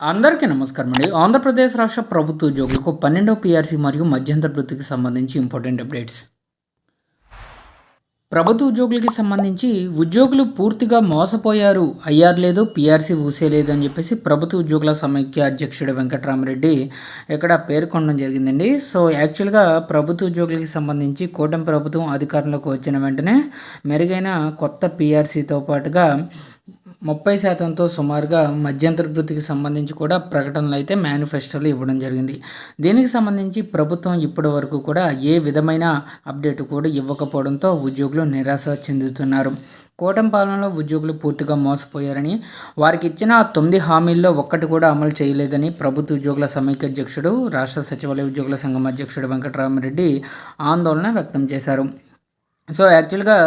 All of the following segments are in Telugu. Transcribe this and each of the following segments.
అందరికీ నమస్కారం అండి. ఆంధ్రప్రదేశ్ రాష్ట్ర ప్రభుత్వ ఉద్యోగులకు పన్నెండో పిఆర్సీ మరియు మధ్యంతర వృత్తికి సంబంధించి ఇంపార్టెంట్ అప్డేట్స్. ప్రభుత్వ ఉద్యోగులకి సంబంధించి ఉద్యోగులు పూర్తిగా మోసపోయారు. అయ్యారు లేదు పిఆర్సీ ఊసేయలేదు అని చెప్పేసి ప్రభుత్వ ఉద్యోగుల సమైక్య అధ్యక్షుడు వెంకటరామరెడ్డి ఇక్కడ పేర్కొనడం జరిగిందండి. సో యాక్చువల్గా ప్రభుత్వ ఉద్యోగులకి సంబంధించి కూటమి ప్రభుత్వం అధికారంలోకి వచ్చిన వెంటనే మెరుగైన కొత్త పిఆర్సీతో పాటుగా ముప్పై శాతంతో సుమారుగా మధ్యంతర వృత్తికి సంబంధించి కూడా ప్రకటనలు అయితే మేనిఫెస్టోలు ఇవ్వడం జరిగింది. దీనికి సంబంధించి ప్రభుత్వం ఇప్పటి వరకు కూడా ఏ విధమైన అప్డేట్ కూడా ఇవ్వకపోవడంతో ఉద్యోగులు నిరాశ చెందుతున్నారు. కూటమి పాలనలో ఉద్యోగులు పూర్తిగా మోసపోయారని వారికి ఇచ్చిన తొమ్మిది హామీల్లో ఒక్కటి కూడా అమలు చేయలేదని ప్రభుత్వ ఉద్యోగుల సమైక్య అధ్యక్షుడు రాష్ట్ర సచివాలయ ఉద్యోగుల సంఘం అధ్యక్షుడు వెంకటరామరెడ్డి ఆందోళన వ్యక్తం చేశారు. సో యాక్చువల్గా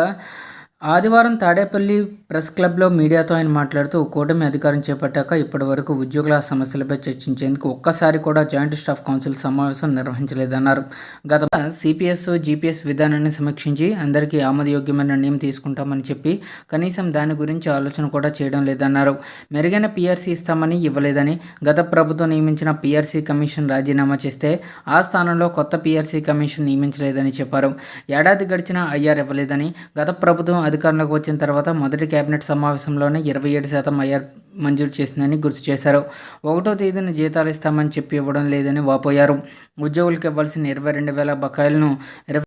ఆదివారం తాడేపల్లి ప్రెస్ క్లబ్లో మీడియాతో ఆయన మాట్లాడుతూ కూటమి అధికారం చేపట్టాక ఇప్పటి వరకు ఉద్యోగుల సమస్యలపై చర్చించేందుకు ఒక్కసారి కూడా జాయింట్ స్టాఫ్ కౌన్సిల్ సమావేశం నిర్వహించలేదన్నారు. గత సిపిఎస్ జీపీఎస్ విధానాన్ని సమీక్షించి అందరికీ ఆమోదయోగ్యమైన నిర్ణయం తీసుకుంటామని చెప్పి కనీసం దాని గురించి ఆలోచన కూడా చేయడం లేదన్నారు. మెరుగైన పీఆర్సీ ఇస్తామని ఇవ్వలేదని గత ప్రభుత్వం నియమించిన పీఆర్సీ కమిషన్ రాజీనామా చేస్తే ఆ స్థానంలో కొత్త పీఆర్సీ కమిషన్ నియమించలేదని చెప్పారు. ఏడాది గడిచిన ఐఆర్ ఇవ్వలేదని గత ప్రభుత్వం అధికారంలోకి వచ్చిన తర్వాత మొదటి కేబినెట్ సమావేశంలోనే ఇరవై ఏడు శాతం ఐఆర్ మంజూరు చేసిందని గుర్తు చేశారు. ఒకటో తేదీన జీతాలు ఇస్తామని చెప్పి ఇవ్వడం లేదని వాపోయారు. ఉద్యోగులకు ఇవ్వాల్సిన ఇరవై రెండు వేల బకాయిలను ఇరవై